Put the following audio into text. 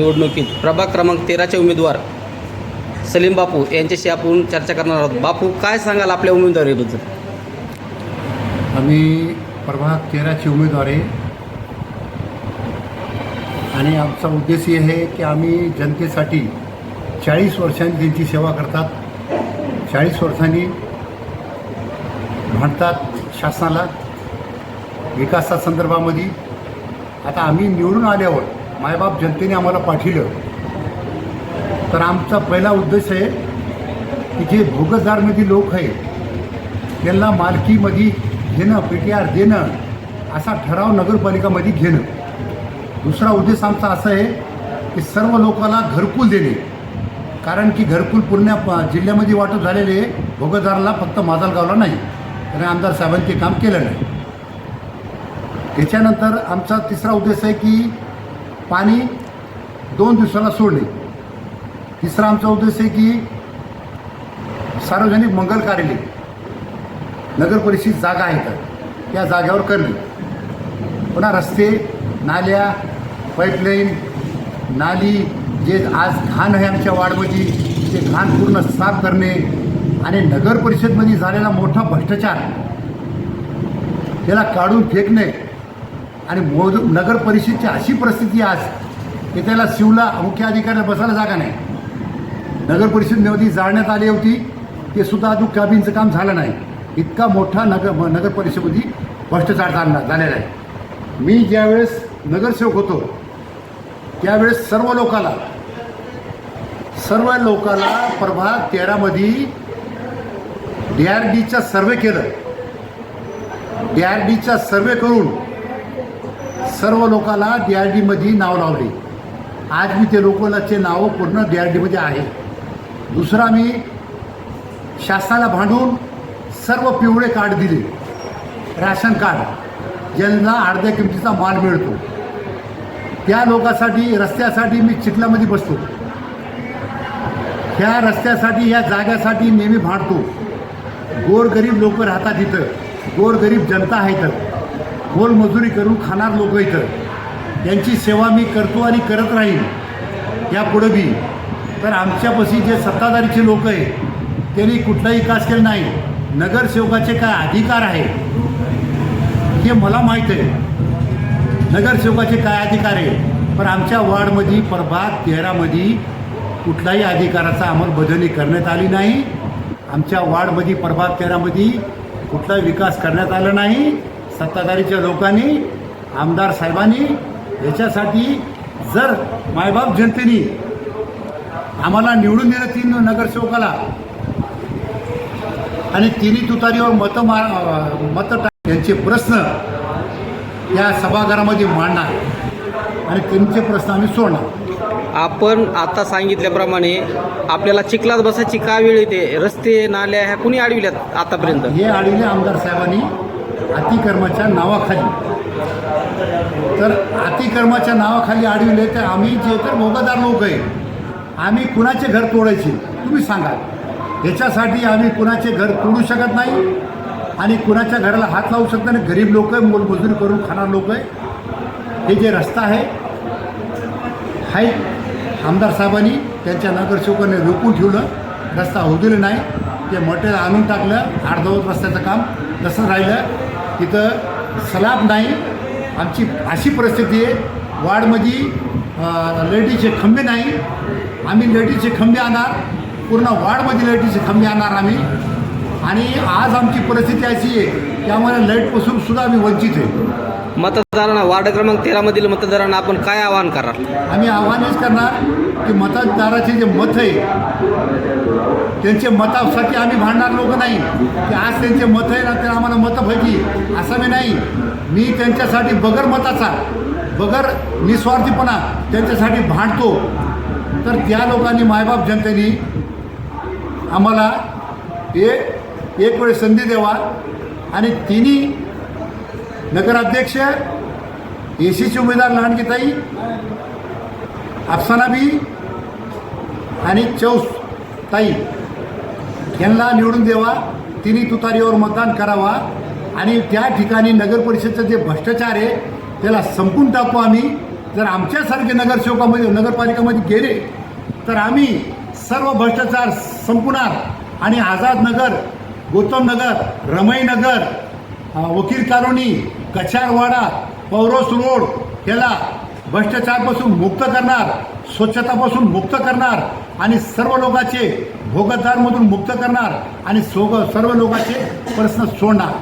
निवडणुकीत प्रभाग क्रमांक तेराचे उमेदवार सलीम बापू यांच्याशी आपण चर्चा करणार आहोत. बापू काय सांगाल आपल्या उमेदवारीबद्दल? आम्ही प्रभाग तेराचे उमेदवार आहे. आणि आमचा उद्देश हे आहे की आम्ही जनतेसाठी चाळीस वर्षांनी त्यांची सेवा करतात. चाळीस वर्षांनी म्हणतात शासनाला विकासासंदर्भामध्ये. आता आम्ही निवडून आल्यावर मायबाप जनतेने आम्हाला पाठिलं. तर आमचा पहिला उद्देश आहे की जे भोगसदारमध्ये लोक आहे त्यांना मालकीमध्ये घेणं पी टी आर देणं असा ठराव नगरपालिकामध्ये घेणं. दुसरा उद्देश आमचा असा आहे की सर्व लोकांना घरकुल देणे. कारण की घरकुल पूर्ण जिल्ह्यामध्ये वाटप झालेले आहे फक्त माजलगावला नाही आणि आमदार साहेबांनी ते काम केलं नाही. त्याच्यानंतर आमचा तिसरा उद्देश आहे की पाणी दोन दिवसाला सोडणे तिसरा आमचा उद्देश आहे की सार्वजनिक मंगल कार्यालय नगर परिषद जागा आहेत त्या जागेवर करणे. पुन्हा रस्ते नाल्या पाईपलाईन नाली जे आज घाण आहे आमच्या वार्डमध्ये ते घाण पूर्ण साफ करणे आणि नगर परिषदमध्ये झालेला मोठा भ्रष्टाचार त्याला काढून फेकणे. आणि मोज नगर परिषदची अशी परिस्थिती आज की त्याला शिवला मुख्य अधिकाऱ्याला बसायला जागा नाही. नगर परिषदेमध्ये जाळण्यात आली होती ते सुद्धा अजून कॅबिनचं काम झालं नाही. इतका मोठा नगर नगर परिषदेमध्ये भ्रष्टाचार झाला झालेला आहे. मी ज्यावेळेस नगरसेवक होतो त्यावेळेस सर्व लोकाला सर्व लोकाला प्रभाग तेरामध्ये डी आर डीचा सर्वे केलं. डी आर डीचा सर्वे करून सर्व लोकाला डी आर डीमध्ये नाव लावले. आज मी ते लोकांचे नावं पूर्ण डी आर डीमध्ये आहे. दुसरा मी शासनाला भांडून सर्व पिवळे कार्ड दिले. राशन कार्ड ज्यांना अर्ध्या किमतीचा माल मिळतो. त्या लोकांसाठी रस्त्यासाठी मी चिखलामध्ये बसतो. ह्या रस्त्यासाठी या जाग्यासाठी नेहमी भांडतो. गोरगरीब लोक राहतात इथं. गोरगरीब जनता आहे इथं. मोलमजुरी करून खाणार लोक इथं. यांची सेवा मी करतो आणि करत राहीन. यापुढं बी. तर आमच्यापाशी जे सत्ताधारीचे लोक आहे त्यांनी कुठलाही विकास केला नाही. नगरसेवकाचे काय अधिकार आहे? हे मला माहीत आहे. नगरसेवकाचे काय अधिकार आहे? पण आमच्या वार्डमध्ये प्रभाग तेरामध्ये कुठल्याही अधिकाराचा अंमलबजावणी करण्यात आली नाही. आमच्या वार्डमध्ये प्रभाग तेरामध्ये कुठलाही विकास करण्यात आला नाही. सत्ताधारीच्या लोकांनी आमदार साहेबांनी याच्यासाठी जर मायबाप जनतेने आम्हाला निवडून दिलं तीन नगरसेवकाला आणि तिन्ही तुतारीवर मतं मार मतं टाक त्यांचे प्रश्न या सभागृहामध्ये मांडणार आणि त्यांचे प्रश्न आम्ही सोडणार. आपण आता सांगितल्याप्रमाणे आपल्याला चिखलात बसायची का वेळ येते? रस्ते नाल्या ह्या कुणी अडविल्यात आतापर्यंत? हे आडविले आमदार साहेबांनी. अतिकर्माच्या नावाखाली. तर अतिकर्माच्या नावाखाली आढळले तर आम्ही जे तर भोगादार लोक आहे. आम्ही कुणाचे घर तोडायचे तुम्ही सांगा. याच्यासाठी आम्ही कुणाचे घर तोडू शकत नाही आणि कुणाच्या घराला हात लावू शकत नाही. गरीब लोक आहे मोलमजुरी करून खाणार लोक आहे. हे जे रस्ता आहे हाय आमदार साहेबांनी त्यांच्या नगरसेवकाने रोखून ठेवलं. रस्ता होऊ दिलं नाही. ते मटेरियल आणून टाकलं. अर्धवट रस्त्याचं काम तसं राहिलं. तिथं सलाब नाही. आमची अशी परिस्थिती आहे. वार्डमध्ये अं, लाईटीचे खंबे नाही. आम्ही लाईटीचे खंबे आणणार. पूर्ण वार्डमध्ये लाईटीचे खंबे आणणार आम्ही. आणि आज आमची परिस्थिती अशी आहे की आम्हाला लाईटपासून सुद्धा आम्ही वंचित आहे. मतदारांना वार्ड क्रमांक तेरामधील मतदारांना आपण काय आवाहन कराल? आम्ही आव्हानच करणार की मतदाराचे जे मत आहे त्यांचे मतासाठी आम्ही भांडणार लोक नाही. की आज त्यांचे मत आहे ना तर आम्हाला मतं पाहिजे. असं मी नाही. मी त्यांच्यासाठी बगर मताचा बगर निस्वार्थीपणा त्यांच्यासाठी भांडतो. तर त्या लोकांनी मायबाप जनतेने आम्हाला एक एक वेळ संधी द्यावा आणि तिन्ही नगराध्यक्ष ए उमेदवार लहानगीताई अफसानाबी आणि चौस ताई यांना निवडून देवा. तिन्ही तुतारीवर मतदान करावा. आणि त्या ठिकाणी नगर परिषदचं जे भ्रष्टाचार आहे त्याला संपून टाकू आम्ही. जर जर आमच्यासारखे नगरसेवकामध्ये नगरपालिकामध्ये गेले तर आम्ही सर्व भ्रष्टाचार संपणार आणि आझाद नगर गौतम नगर रमई नगर वकील कालोनी कचारवाडा पौरोस रोड याला भ्रष्टाचारपासून मुक्त करणार स्वच्छतापासून मुक्त करणार आणि सर्व लोकांचे भोगतदारमधून मुक्त करणार आणि सोग सर्व लोकांचे प्रश्न सोडणार.